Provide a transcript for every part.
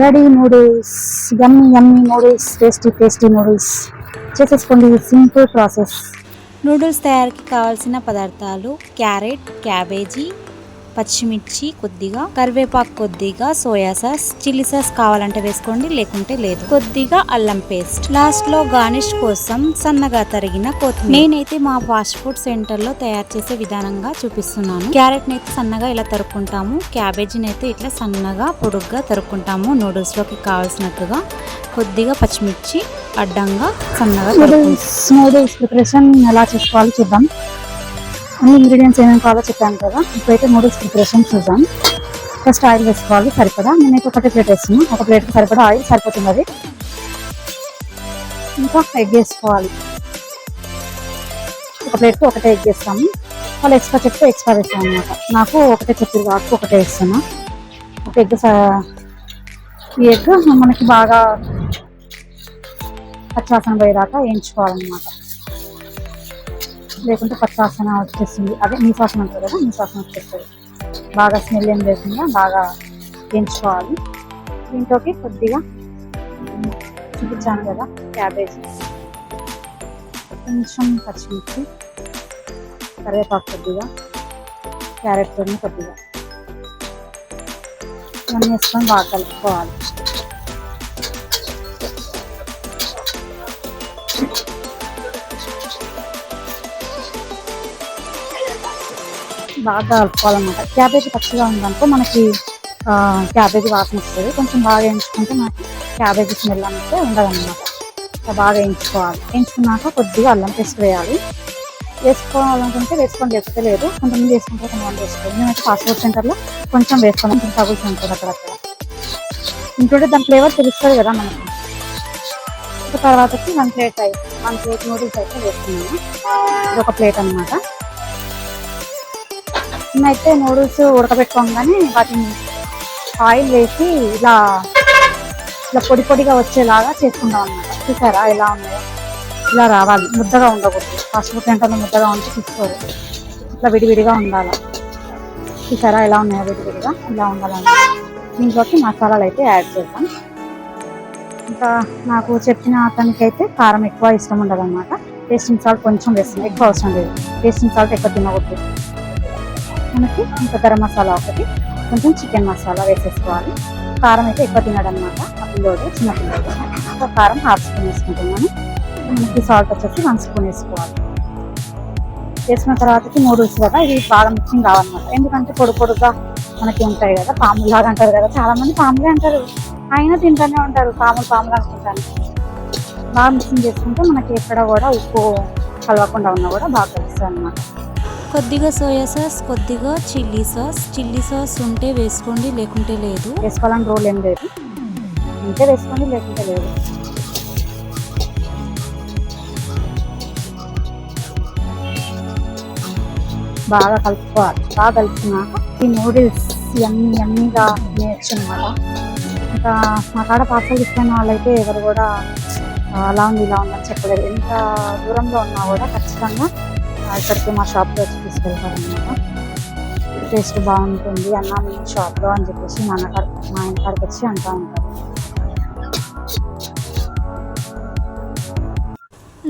Ready noodles yummy yummy noodles tasty tasty noodles. చేసేసుకోండి simple process noodles తయారీకి కావాల్సిన పదార్థాలు క్యారెట్ క్యాబేజీ పచ్చిమిర్చి కొద్దిగా కరివేపాకు కొద్దిగా సోయా సాస్ చిల్లీ సాస్ కావాలంటే వేసుకోండి లేకుంటే లేదు. కొద్దిగా అల్లం పేస్ట్. లాస్ట్లో గార్నిష్ కోసం సన్నగా తరిగిన కొత్తిమీర. నేనైతే మా ఫాస్ట్ ఫుడ్ సెంటర్లో తయారు చేసే విధానంగా చూపిస్తున్నాను. క్యారెట్ అయితే సన్నగా ఇలా తరుక్కుంటాము. క్యాబేజీని అయితే ఇట్లా సన్నగా పొడుగ్గా తరుక్కుంటాము. నూడిల్స్లోకి కావాల్సినట్టుగా కొద్దిగా పచ్చిమిర్చి అడ్డంగా సన్నగా నూడిల్స్ నూడిల్స్ ప్రిపరేషన్ ఎలా చేసుకోవాలో చూద్దాం. అన్ని ఇంగ్రీడియంట్స్ ఏమేమి కావాలో చెప్పాను కదా. ఇప్పుడైతే నూడిల్స్ ప్రిపరేషన్ చూద్దాం. ఫస్ట్ ఆయిల్ వేసుకోవాలి సరిపడా? నేనైతే ఒకటే ప్లేట్ వేస్తున్నాను ఒక ప్లేట్కి సరిపడా ఆయిల్ సరిపోతుంది అది ఇంకా ఎగ్ వేసుకోవాలి. ఒక ప్లేట్కి ఒకటే ఎగ్ వేస్తాము. వాళ్ళు ఎక్స్ట్రా చెప్తే ఎక్స్ట్రా వేస్తాం అనమాట నాకు ఒకటే చెప్పారు కాబట్టి ఒకటే వేస్తాను ఒక ఎగ్ ఈ ఎగ్ మనకి బాగా పచ్చాసన పోయేదాకా వేయించుకోవాలన్నమాట. లేకుంటే పచ్చాసన వచ్చేస్తుంది అదే మీ వాసన ఉంటుంది కదా మీ వచ్చేస్తుంది బాగా స్మెల్ ఏం లేకుండా బాగా వేయించుకోవాలి. దీంట్లోకి కొద్దిగా చూపించాను కదా క్యాబేజీ. కొంచెం పచ్చిమిర్చి కరివేపాకు కొద్దిగా క్యారెట్ తురుము కొద్దిగా. ఇవన్నీ వేసుకొని బాగా కలుపుకోవాలి. బాగా కలుపుకోవాలన్నమాట క్యాబేజీ పచ్చిగా ఉందనుకో మనకి క్యాబేజీ వాసన వస్తుంది. కొంచెం బాగా వేయించుకుంటే మనకి క్యాబేజీ స్మెల్ అనేది ఉండదన్నమాట. బాగా ఎంచుకోవాలి. ఎంచుకున్నాక కొద్దిగా అల్లం పేస్ట్ వేయాలి. వేసుకోవాలనుకుంటే వేసుకోండి లేకపోతే లేదు. కొంతమంది వేసుకుంటే కొంతమంది వేసుకోవాలి మేమైతే పాస్పోర్ట్ సెంటర్లో కొంచెం వేసుకోవాలి కొంచెం తగులుతూ ఉంటుంది అక్కడక్కడ. ఇంట్లో దాని ఫ్లేవర్ తెలుస్తుంది కదా మనకి. తర్వాతకి వన్ ప్లేట్ అయితే వన్ ప్లేట్ నూడిల్స్ అయితే వేసుకున్నాను. ఇది ఒక ప్లేట్ అన్నమాట. అయితే నూడిల్స్ ఉడకబెట్టుకోగానే వాటిని ఆయిల్ వేసి ఇలా ఇలా పొడి పొడిగా వచ్చేలాగా చేసుకుందాం అన్నమాట. చూసారా ఎలా ఉన్నాయో? ఇలా రావాలి. ముద్దగా ఉండకూడదు. ఫాస్ట్ ఫుడ్ సెంటర్లో ముద్దగా ఉంటే తీసుకోరు. ఇట్లా విడివిడిగా ఉండాలి. చూసారా ఎలా ఉన్నాయో విడివిడిగా? ఇలా ఉండాలన్నమాట. దీంట్లోకి మసాలాలు అయితే యాడ్ చేద్దాం. ఇంకా నాకు చెప్పిన అతనికైతే కారం ఎక్కువ ఇష్టం ఉండదు అనమాట టేస్టింగ్ సాల్ట్ కొంచెం వేస్తుంది ఎక్కువ అవసరం లేదు. టేస్టింగ్ సాల్ట్ ఎక్కువ తినకూడదు. మనకి ఇంకా గరం మసాలా ఒకటి కొంచెం చికెన్ మసాలా వేసేసుకోవాలి. కారం అయితే ఎక్కువ తినడు అనమాట ఆ పిల్లోడు చిన్న పిల్లోడు ఒక కారం హాఫ్ స్పూన్ వేసుకుంటున్నాను. మనకి సాల్ట్ వచ్చేసి వన్ స్పూన్ వేసుకోవాలి. వేసిన తర్వాతకి నూడిల్స్ కదా ఇది బాగా మిక్సింగ్ కావాలన్నమాట ఎందుకంటే పొడి పొడుగా మనకి ఉంటాయి కదా పాములు లాగా అంటారు కదా చాలామంది పాములే అంటారు. అయినా తింటూనే ఉంటారు పాములు పాములు అనుకుంటాను. బాగా మిక్సింగ్ చేసుకుంటే మనకి ఎక్కడ కూడా ఉప్పు కలవకుండా ఉన్నా కూడా బాగా కలుస్తుంది అన్నమాట కొద్దిగా సోయా సాస్ కొద్దిగా చిల్లీ సాస్. చిల్లీ సాస్ ఉంటే వేసుకోండి లేకుంటే లేదు. వేసుకోవాలని రోల్ ఏం లేదు. ఉంటే వేసుకోండి లేకుంటే లేదు. బాగా కలుపుకోవాలి. బాగా కలుపుకున్నాక ఈ నూడిల్స్ ఎన్ని ఎన్నిగా నేర్చు అనమాట ఇంకా మా కాడ పార్సల్ తీసుకున్న వాళ్ళైతే ఎవరు కూడా అలా ఉంది ఇలా ఉందని చెప్పలేదు ఎంత దూరంలో ఉన్నా కూడా ఖచ్చితంగా ఇక్కడికి మా షాప్లో వచ్చి తీసుకెళ్తారనమాట టేస్ట్ బాగుంటుంది అన్న మీ షాప్లో అని చెప్పేసి మా అన్నకాడ మా ఆయన వచ్చి అంటూ ఉంటారు.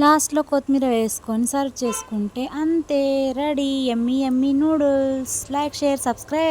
లాస్ట్లో కొత్తిమీర వేసుకొని సర్వ్ చేసుకుంటే అంతే ready yummy yummy noodles. Like share subscribe.